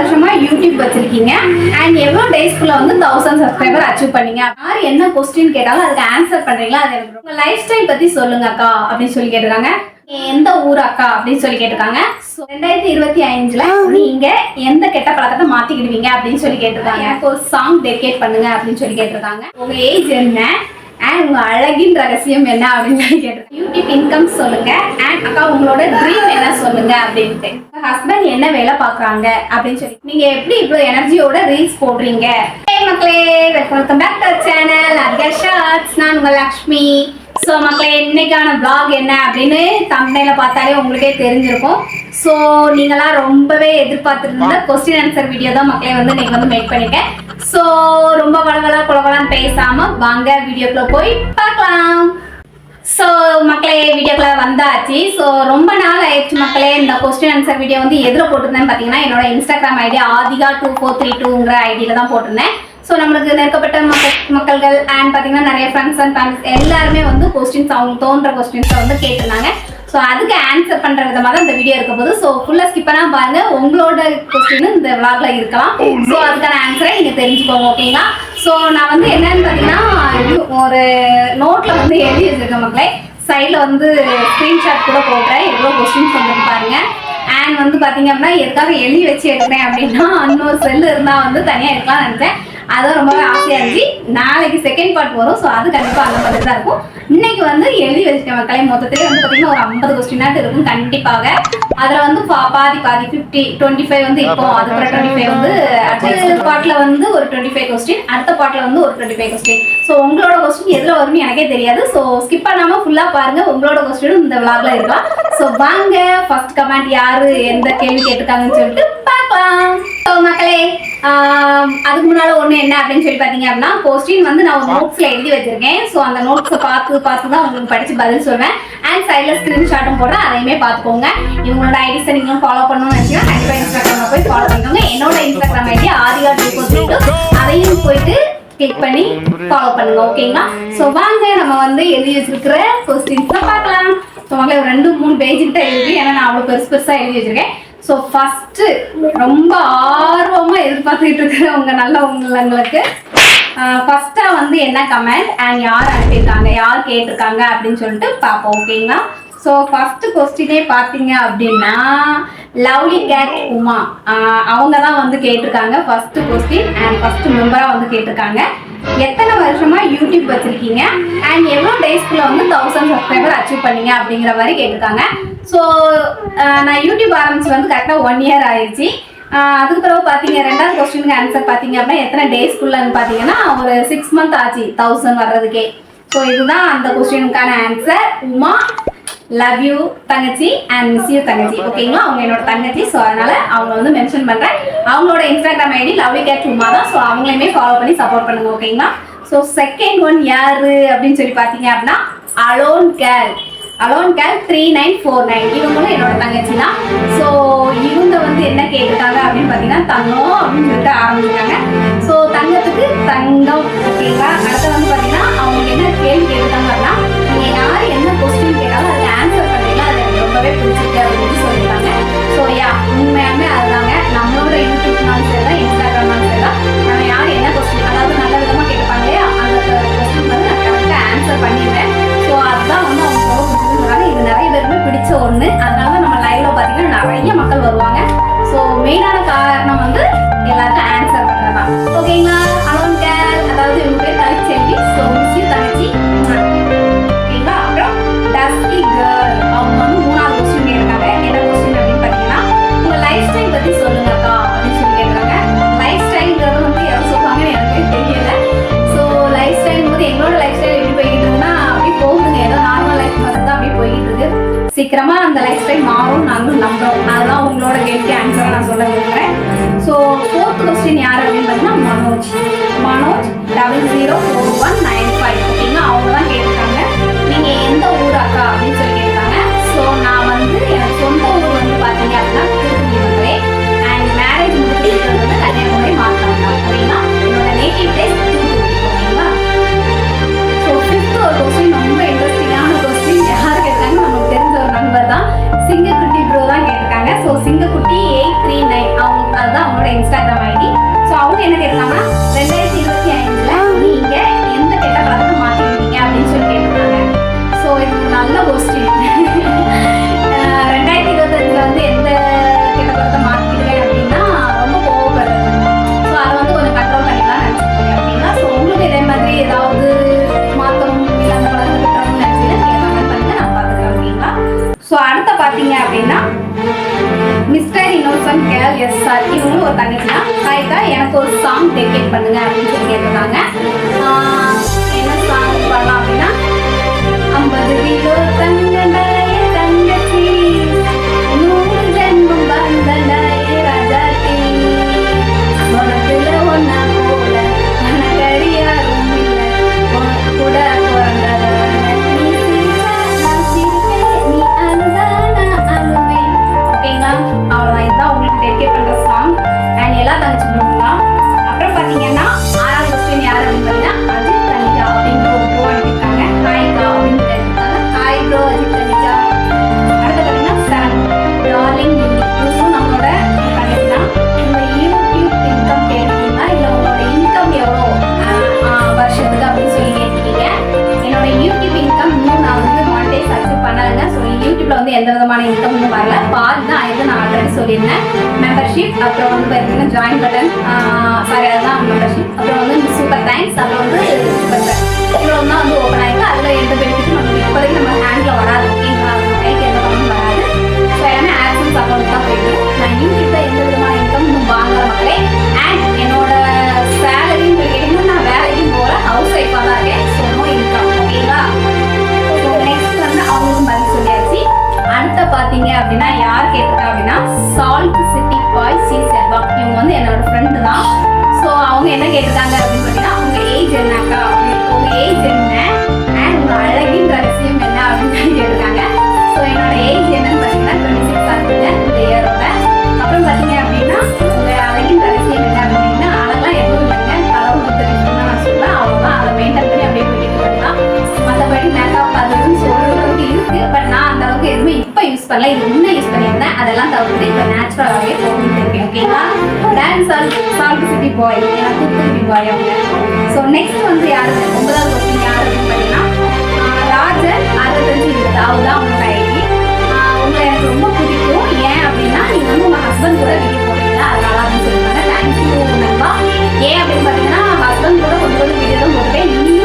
வருஷமா யூடியூப் வச்சிருக்கீங்க. அண்ட் எவ்வளோ டேஸ்க்குள்ள வந்து தௌசண்ட் சப்ஸ்கிரைபர் அச்சீவ் பண்ணீங்க? யார் என்ன கொஸ்டின் கேட்டாலும் அதுக்கு ஆன்சர் பண்றீங்களா? அது எனக்கு உங்க லைஃப் ஸ்டைல் பத்தி சொல்லுங்க அக்கா அப்படின்னு சொல்லி கேட்டிருக்காங்க. எந்த ஊர் அக்கா அப்படின்னு சொல்லி கேட்டிருக்காங்க. ரெண்டாயிரத்தி இருபத்தி அஞ்சுல நீங்க எந்த கெட்ட பழக்கத்தை மாத்திக்கிடுவீங்க அப்படின்னு சொல்லி கேட்டிருக்காங்க. ஒரு சாங் டெடிகேட் பண்ணுங்க அப்படின்னு சொல்லி கேட்டிருக்காங்க. உங்க ஏஜ் என்ன? அண்ட் உங்க அழகின் ரகசியம் என்ன அப்படின்னு சொல்லி கேட்டிருக்காங்க யூடியூப் இன்கம் சொல்லுங்க. அண்ட் அக்கா உங்களோட ட்ரீம் என்ன சொல்லுங்க அப்படின்ட்டு. ஹஸ்பண்ட் என்ன வேலை பாக்குறாங்க அப்படின்னு சொல்லி. நீங்க எப்படி இவ்வளவு எனர்ஜியோட ரீல்ஸ் போடுறீங்க? மக்களே welcome back to channel Arka shorts நான் உங்க லக்ஷ்மி. ஸோ மக்களே இன்னைக்கான பிளாக் என்ன அப்படின்னு தமிழ்ல பார்த்தாலே உங்களுக்கே தெரிஞ்சிருக்கும். ஸோ நீங்களாம் ரொம்பவே எதிர்பார்த்துருந்த கொஸ்டின் ஆன்சர் வீடியோ தான் மக்களே வந்து நீங்கள் வந்து மேக் பண்ணிட்டேன் ஸோ ரொம்ப வளவலா குளவலான்னு பேசாம வாங்க வீடியோக்குள்ள போய் பார்க்கலாம். ஸோ மக்களே வீடியோக்குள்ள வந்தாச்சு. ஸோ ரொம்ப நாள் ஆயிடுச்சு மக்களே இந்த கொஸ்டின் ஆன்சர் வீடியோ வந்து எதில் போட்டிருந்தேன்னு பார்த்தீங்கன்னா என்னோட Instagram ID Adhika two four three டூங்கிற ஐடியில தான் போட்டிருந்தேன். ஸோ நம்மளுக்கு நெருக்கப்பட்ட மக்கள் மக்கள்கள் அண்ட் பார்த்தீங்கன்னா நிறைய ஃப்ரெண்ட்ஸ் அண்ட் ஃபேமிலிஸ் எல்லாருமே வந்து கொஸ்டின்ஸ் அவங்களுக்கு தோன்ற கொஸ்டின்ஸை வந்து கேட்டிருந்தாங்க. ஸோ அதுக்கு ஆன்சர் பண்ணுற விதமாக தான் இந்த வீடியோ இருக்க போது ஸோ ஃபுல்லாக ஸ்கிப் பண்ணாம பாருங்க. உங்களோட கொஸ்டின் இந்த விளாக்ல இருக்கலாம். ஸோ அதுக்கான ஆன்சரை நீங்கள் தெரிஞ்சுக்கோங்க ஓகேங்களா ஸோ நான் வந்து என்னன்னு பார்த்தீங்கன்னா ஒரு நோட்டில் வந்து எழுதி வச்சிருக்கேன் மக்களே. சைடில் வந்து ஸ்க்ரீன்ஷாட் கூட போடுறேன் எவ்வளோ கொஸ்டின்ஸ் வந்து பாருங்க. அண்ட் வந்து பார்த்தீங்க அப்படின்னா எதுக்காக எழுதி வச்சு எடுக்கிறேன் அப்படின்னா இன்னொரு செல் இருந்தால் வந்து தனியாக எடுக்கலாம்னு நினச்சேன். அதுவும் ரொம்பவே ஆசையாக இருந்துச்சு நாளைக்கு செகண்ட் பார்ட் வரும். ஸோ அது கண்டிப்பாக அந்த மாதிரி தான் இருக்கும். இன்னைக்கு வந்து எழுதி வச்சுட்டேன் மக்களை மொத்தத்திலே வந்து பார்த்தீங்கன்னா ஒரு ஐம்பது கொஸ்டினாட்டு இருக்கும் கண்டிப்பாக. அதில் வந்து பா- பாதி பாதி ஃபிஃப்டி டுவெண்ட்டி ஃபைவ் வந்து இப்போ அதுக்கப்புறம் டுவெண்ட்டி ஃபைவ் வந்து அடுத்த பாட்டில் வந்து ஒரு டுவெண்ட்டி ஃபைவ் கொஸ்டின் அடுத்த பாட்டில் வந்து ஒரு டுவெண்ட்டி ஃபைவ் கொஸ்டின் ஸோ உங்களோட கொஸ்டின் எதில் வரும்னு எனக்கே தெரியாது. ஸோ ஸ்கிப் பண்ணாமல் ஃபுல்லாக பாருங்க. உங்களோட கொஸ்டினும் இந்த விளாக்ல இருக்கலாம். ஸோ வாங்க ஃபர்ஸ்ட் கமெண்ட் யாரு எந்த கேள்வி கேட்டிருக்காங்கன்னு சொல்லிட்டு பார்க்கலாம். ஸோ மக்களே அதுக்கு முன்னால ஒண்ணு என்ன அப்படின்னு சொல்லி பாத்தீங்க அப்படின்னா கொஸ்டின் வந்து நான் ஒரு நோட்ஸ்ல எழுதி வச்சிருக்கேன். ஸோ அந்த நோட்ஸை பார்த்து பார்த்து தான் உங்களுக்கு படிச்சு பதில் சொல்வேன். அண்ட் சைட்ல ஸ்கிரீன்ஷாட்டும் போடுறேன் அதையுமே பார்த்துக்கோங்க. இவங்களோட ஐடிஸை நீங்களும் ஃபாலோ பண்ணணும்னு நினைச்சீங்கன்னா கண்டிப்பா இன்ஸ்டாகிராம்ல போய் ஃபாலோ பண்ணிக்கோங்க. என்னோட இன்ஸ்டாகிராம் ஐடி ஆதிகா டூ அதையும் போயிட்டு கிளிக் பண்ணி ஃபாலோ பண்ணுங்க ஓகேங்களா ஸோ வாங்க நம்ம வந்து எழுதி வச்சிருக்கிற கொஸ்டின்ஸ் பார்க்கலாம். ஸோ வாங்க ஒரு ரெண்டு மூணு பேஜ் கிட்ட எழுதி ஏன்னா நான் அவ்வளோ பெருசு பெருசாக எழுதி வச்சிருக்கேன். ஸோ ஃபர்ஸ்ட் ரொம்ப ஆர்வமாக எதிர்பார்த்துக்கிட்டு இருக்கிறவங்க நல்ல உங்களுக்கு ஃபஸ்ட்டாக வந்து என்ன கமெண்ட் அண்ட் யார் அனுப்பியிருக்காங்க யார் கேட்டிருக்காங்க அப்படின்னு சொல்லிட்டு பார்ப்போம் ஓகேங்களா ஸோ ஃபஸ்ட்டு கொஸ்டினே பார்த்தீங்க அப்படின்னா லவ்லி கேட் உமா. அவங்க தான் வந்து கேட்டிருக்காங்க ஃபஸ்ட்டு கொஸ்டின் அண்ட் ஃபஸ்ட்டு மெம்பராக வந்து கேட்டிருக்காங்க. எத்தனை வருஷமா யூடியூப் வச்சிருக்கீங்க? அண்ட் எவ்வளோ டேஸ்க்குள்ள வந்து தௌசண்ட் சப்ஸ்கிரைபர் அச்சீவ் பண்ணீங்க அப்படிங்கிற மாதிரி கேட்டிருக்காங்க. ஸோ நான் யூடியூப் ஆரம்பிச்சு வந்து கரெக்டாக ஒன் இயர் ஆயிடுச்சு. அதுக்கு பிறகு பார்த்தீங்க ரெண்டாவது கொஸ்டினுக்கு ஆன்சர் பார்த்தீங்க அப்படின்னா எத்தனை டேஸ்க்குள்ளன்னு பார்த்தீங்கன்னா ஒரு சிக்ஸ் மந்த் ஆச்சு தௌசண்ட் வர்றதுக்கே. ஸோ இதுதான் அந்த கொஸ்டினுக்கான ஆன்சர் உமா லவ் யூ தங்கச்சி அண்ட் மிஸ் யூ தங்கச்சி. ஓகேங்களா அவங்க என்னோட தங்கச்சி. ஸோ அதனால அவங்க வந்து மென்ஷன் பண்ணுறேன் அவங்களோட Instagram ID lovely cat Uma தான். ஸோ அவங்களையுமே ஃபாலோ பண்ணி சப்போர்ட் பண்ணுங்க ஓகேங்களா ஸோ செகண்ட் ஒன் யாரு? அப்படின்னு சொல்லி பார்த்தீங்க அப்படின்னா alone girl alone care three nine four nine இவங்களும் என்னோட தங்கச்சி தான். ஸோ இவங்க வந்து என்ன கேட்டிருக்காங்க அப்படின்னு பார்த்தீங்கன்னா தங்கம் அப்படின்னு சொல்லிட்டு ஆரம்பிச்சிருக்காங்க. ஸோ தங்கத்துக்கு தங்கம் ஓகேங்களா அடுத்து வந்து பார்த்தீங்கன்னா அவங்க என்ன கேள்வி கேட்டிருக்காங்க பார்த்தீங்கன்னா Manoj Manoj double zero four பண்ணல. இது முன்னே யூஸ் பண்ணியிருந்தேன். அதெல்லாம் தவிர்த்து இப்போ நேச்சுரலாகவே போட்டுட்டு இருக்கேன் ஓகேங்களா dance all salt city boy ஏன்னா குட்டி பாய் அவங்க. ஸோ நெக்ஸ்ட் வந்து யாரு ஒன்பதாவது கொஸ்டின் யார் பார்த்தீங்கன்னா ராஜன் அறுபத்தஞ்சு இருபது அவள் தான் உங்களோட ஐடி உங்களை எனக்கு ரொம்ப பிடிக்கும். ஏன் அப்படின்னா நீங்கள் வந்து உங்கள் ஹஸ்பண்ட் கூட வீட்டுக்கு போகிறீங்களா அதனால அப்படின்னு சொல்லியிருக்காங்க தேங்க்யூ நண்பா. ஏன் அப்படின்னு பார்த்தீங்கன்னா ஹஸ்பண்ட் கூட கொஞ்சம் ஒரு வீடியோ தான் போட்டுவேன் நீ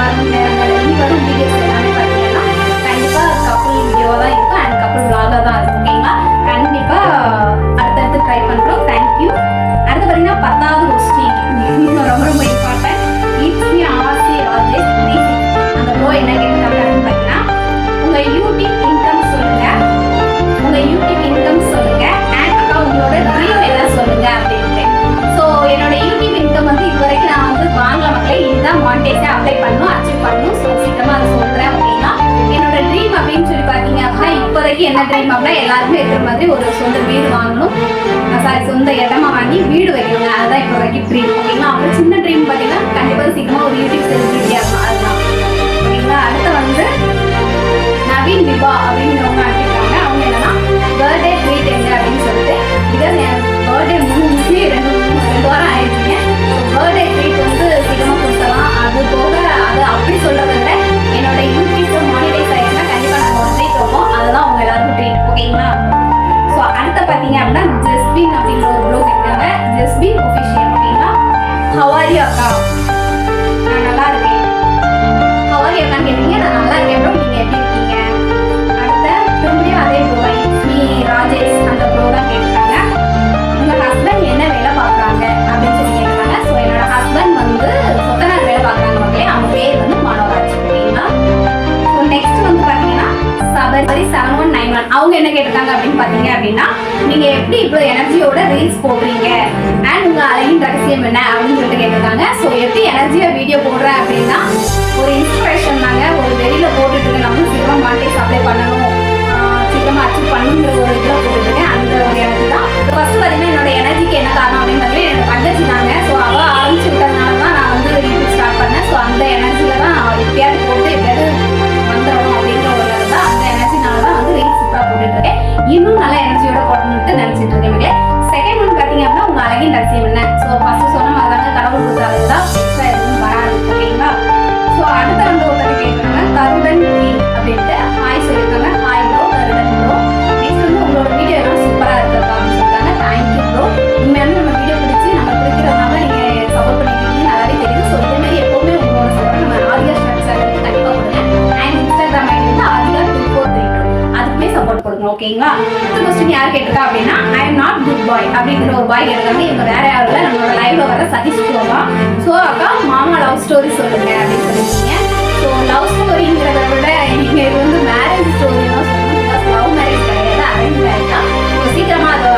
வரும் நேரங்களில் வரும் வீடியோஸ் எல்லாமே பார்த்தீங்கன்னா கண்டிப்பாக கப்பல் வீடியோவாக தான் இருக்கும். Pazarda da வரைக்கும் என்ன ட்ரீம் அப்படின்னா எல்லாருமே இருக்கிற மாதிரி ஒரு சொந்த வீடு வாங்கணும். சாரி சொந்த இடமா வாங்கி வீடு வைக்கணும். அதுதான் இப்போ வரைக்கும் ட்ரீம் ஓகேங்களா? அப்புறம் சின்ன ட்ரீம் பார்த்தீங்கன்னா கண்டிப்பாக சீக்கிரமாக ஒரு யூடியூப் செலிபிரிட்டியாக இருக்கும் அதுதான். ஓகேங்களா? அடுத்து வந்து நவீன் விபா அப்படிங்கிறவங்க அனுப்பியிருக்காங்க. அவங்க என்னன்னா பர்த்டே ட்ரீட் எங்க அப்படின்னு சொல்லிட்டு இதை பர்த்டே மூணு முடிச்சு ரெண்டு மூணு ரெண்டு வாரம் ஆயிடுச்சுங்க. பர்த்டே ட்ரீட் வந்து சீக்கிரமாக கொடுத்தலாம் அது போக அது அப்படி சொல்கிறத விட என்னோட நீங்க எப்படி இவ்வளவு எனர்ஜியோட ரீல்ஸ் போடுறீங்க? அண்ட் உங்க அழகின் ரகசியம் என்ன அப்படின்னு சொல்லிட்டு கேட்டிருக்காங்க. ஸோ எப்படி எனர்ஜியா வீடியோ போடுறேன் அப்படின்னா ஒரு இன்ஸ்பிரேஷன் தாங்க. ஒரு வெளியில போட்டுட்டு இருக்கு நம்மளும் சீக்கிரமா மாட்டேஸ் அப்ளை பண்ணணும். சீக்கிரமா அச்சீவ் பண்ணணுங்கிற ஒரு இதில் போட்டுருக்கேன் அந்த ஒரு எனக்கு தான். ஃபர்ஸ்ட் பார்த்தீங்கன்னா என்னோட எனர்ஜிக்கு என்ன காரணம் அப்படின்னு பார்த்தீங்கன்னா என்னோட தங்கச்சி தாங்க. ஸோ அவள் ஆரம்பிச்சு விட்டாங்க ஓகேங்களா? அடுத்த கொஸ்டின் யார் கேட்டிருக்கா அப்படின்னா I am not good boy அப்படிங்கிற ஒரு பாய் கேட்டிருக்காங்க இவங்க வேற யாரும் இல்லை நம்மளோட லைவ்ல வர சதீஷ் ப்ரோவா ஸோ அக்கா மாமா லவ் ஸ்டோரி சொல்லுங்க அப்படின்னு சொல்லியிருக்கீங்க. ஸோ லவ் ஸ்டோரிங்கிறத விட நீங்க இது வந்து மேரேஜ் ஸ்டோரி தான் சொல்லணும் பிகாஸ் லவ் மேரேஜ் கிடையாது அரேஞ்ச் மேரேஜ் தான். சீக்கிரமாக சீக்கிரமா அதை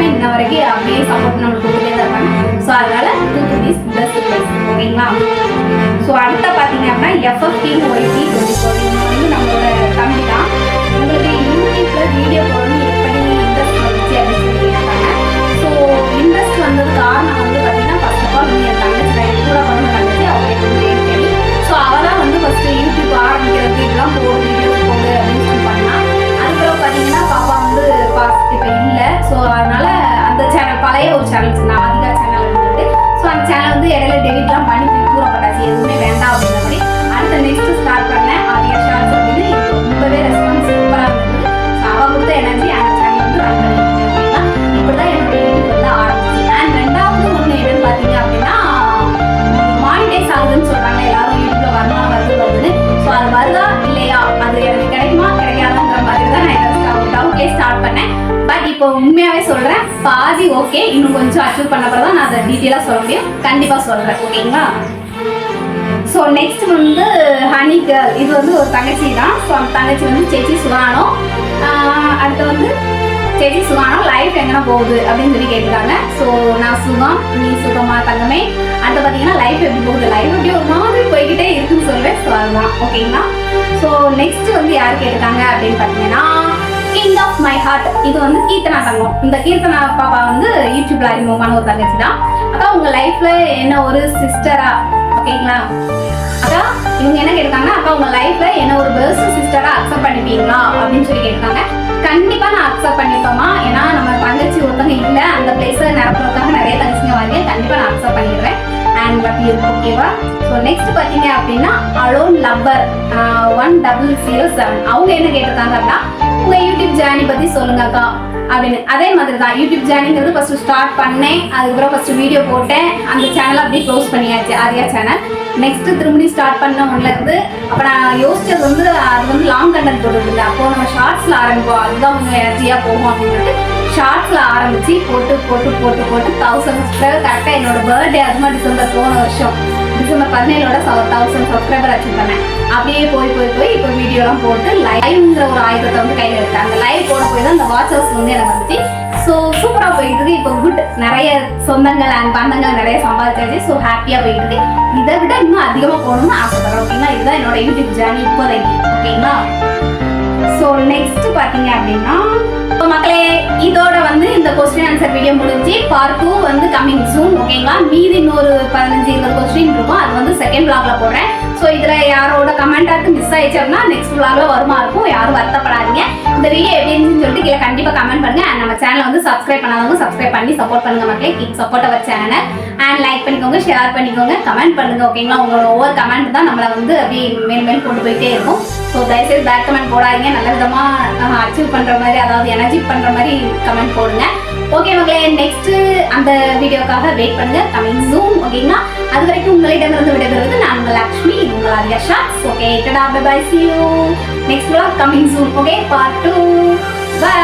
ஸோ எல்லாருமே இன்ன வரைக்கும் அப்படியே சப்போர்ட் நம்மளுக்கு கொடுத்துட்டே தான் இருக்காங்க. ஸோ அதனால தூத்துக்குடி இஸ் பெஸ்ட் பிளேஸ் ஓகேங்களா? ஸோ அடுத்த பார்த்தீங்க அப்படின்னா எஃப்எஃப்டி ஒய்டி டுவெண்ட்டி ஃபோர் வந்து நம்மளோட தம்பி தான். உங்களுக்கு யூடியூப்ல வீடியோ போடணும் கண்டிப்பாக சொல்கிறேன் ஓகேங்களா ஸோ நெக்ஸ்ட் வந்து ஹனி கேர்ள் இது வந்து ஒரு தங்கச்சி தான். ஸோ அந்த தங்கச்சி வந்து சேச்சி சுகானோ அடுத்து வந்து சேச்சி சுகானோ லைஃப் எங்கன்னா போகுது அப்படின்னு சொல்லி கேட்டுருக்காங்க. ஸோ நான் சுகம் நீ சுகமா தங்கமே. அடுத்து பார்த்தீங்கன்னா லைஃப் எப்படி போகுது? லைஃப் எப்படி ஒரு மாதிரி போய்கிட்டே இருக்குன்னு சொல்லுவேன் ஸோ அதுதான். ஓகேங்களா ஸோ நெக்ஸ்ட் வந்து யார் கேட்டிருக்காங்க அப்படின்னு பார்த்தீங்கன்னா கிங் ஆஃப் மை ஹார்ட் இது வந்து கீர்த்தனா தங்கம். இந்த கீர்த்தனா பாப்பா வந்து யூடியூப்ல அறிமுகமான ஒரு தங்கச்சி தான். அக்கா உங்க லைஃப்ல என்ன ஒரு சிஸ்டரா ஓகேங்களா? அக்கா இவங்க என்ன கேட்டிருக்காங்கன்னா அக்கா உங்க லைஃப்ல என்ன ஒரு பெஸ்ட் சிஸ்டரா அக்செப்ட் பண்ணிப்பீங்களா? அப்படின்னு சொல்லி கேட்டிருக்காங்க. கண்டிப்பா நான் அக்செப்ட் பண்ணிப்போமா ஏன்னா நம்ம தங்கச்சி ஒருத்தவங்க இல்ல அந்த பிளேஸ்ல நிரப்புறதுக்காக நிறைய தங்கச்சிங்க வரீங்க. கண்டிப்பா நான் அக்செப்ட் பண்ணிடுவேன் அண்ட் பட் இது ஓகேவா ஸோ நெக்ஸ்ட் பார்த்தீங்க அப்படின்னா alone lover one double zero seven அவங்க என்ன கேட்டிருக்காங்க அப்படின்னா உங்க யூடியூப் ஜேர்னி பத்தி சொல்லுங்க அக்கா. அப்படின்னு. அதே மாதிரி தான் யூடியூப் ஜேர்னிங்கிறது ஃபஸ்ட்டு ஸ்டார்ட் பண்ணேன். அதுக்கப்புறம் ஃபஸ்ட்டு வீடியோ போட்டேன். அந்த சேனலை அப்படியே க்ளோஸ் பண்ணியாச்சு ஆரியா சேனல் நெக்ஸ்ட்டு திரும்பி ஸ்டார்ட் பண்ண ஒன்ல இருந்து அப்போ நான் யோசிச்சது வந்து அது வந்து லாங் கண்டென்ட் போட்டுருந்தேன் அப்போ நம்ம ஷார்ட்ஸில் ஆரம்பிப்போம். அதுதான் கொஞ்சம் எனர்ஜியாக போகும் அப்படின்னு சொல்லிட்டு ஷார்ட்ஸில் ஆரம்பித்து போட்டு போட்டு போட்டு போட்டு தௌசண்ட் சப்ஸ்கிரைபர் கரெக்டாக என்னோடய பர்த்டே மாதிரி டிசம்பர் போன வருஷம். டிசம்பர் பதினேழோட தௌசண்ட் சப்ஸ்கிரைபர் அச்சீவ் பண்ணேன் அப்படியே போய் போய் போய் இப்போ வீடியோலாம் போட்டு லைவ்ங்கிற ஒரு ஆயுதத்தை வந்து கையில் எடுத்தேன். அந்த லைவ் போட போய் தான் அந்த வாட்சர்ஸ் வந்து எனக்கு வந்துச்சு ஸோ சூப்பராக போயிட்டு இப்போ குட் நிறைய சொந்தங்கள் அண்ட் பந்தங்கள் நிறைய சம்பாதிச்சாச்சு. ஸோ ஹாப்பியாக போயிட்டு இதை விட இன்னும் அதிகமாக போகணும்னு ஆசைப்படுறேன். ஓகேங்களா இதுதான் என்னோட யூடியூப் ஜேர்னி இப்போதைக்கு. ஓகேங்களா? ஸோ நெக்ஸ்ட் பார்த்தீங்க அப்படின்னா இப்போ மக்களே இதோட வந்து இந்த கொஸ்டின் ஆன்சர் வீடியோ முடிஞ்சு பார்ட் டூ வந்து கம்மிங் சூன் ஓகேங்களா மீதி இன்னொரு பதினஞ்சு இருபது கொஸ்டின் இருக்கும். அது வந்து செகண்ட் பிளாக்ல போடுறேன். ஸோ இதில் யாரோட கமெண்டாட்டு மிஸ் ஆயிடுச்சோம்னா நெக்ஸ்ட் vlogல வருமா இருக்கும். யாரும் வருத்தப்படாதீங்க. இந்த வீடியோ எப்படி இருந்துச்சுன்னு சொல்லிட்டு கீழே கண்டிப்பாக கமெண்ட் பண்ணுங்க. அண்ட் நம்ம சேனலை வந்து சப்ஸ்கிரைப் பண்ணாதவங்க சப்ஸ்கிரைப் பண்ணி சப்போர்ட் பண்ணுங்க மக்களே. கீப் சப்போர்ட் அவர் சேனலை அண்ட் லைக் பண்ணிக்கோங்க ஷேர் பண்ணிக்கோங்க கமெண்ட் பண்ணுங்க ஓகேங்களா உங்களோட ஒவ்வொரு கமெண்ட் தான் நம்மளை வந்து அப்படியே மேல் மேல் கொண்டு போயிட்டே இருக்கும். ஸோ தயவுசெய்து பேக் கமெண்ட் போடாதீங்க. நல்ல விதமாக அச்சீவ் பண்ணுற மாதிரி அதாவது எனர்ஜி பண்ணுற மாதிரி கமெண்ட் போடுங்க. ஓகே மக்களே நெக்ஸ்ட் அந்த வீடியோக்காக வெயிட் பண்ணுங்க. கமிங் ஜூம் ஓகேங்களா அது வரைக்கும் உங்களிடமிருந்து விடைபெறுவது நான் உங்கள் லக்ஷ்மி இது உங்கள் Aariya shorts okay tata bye see you next vlog coming soon okay part two bye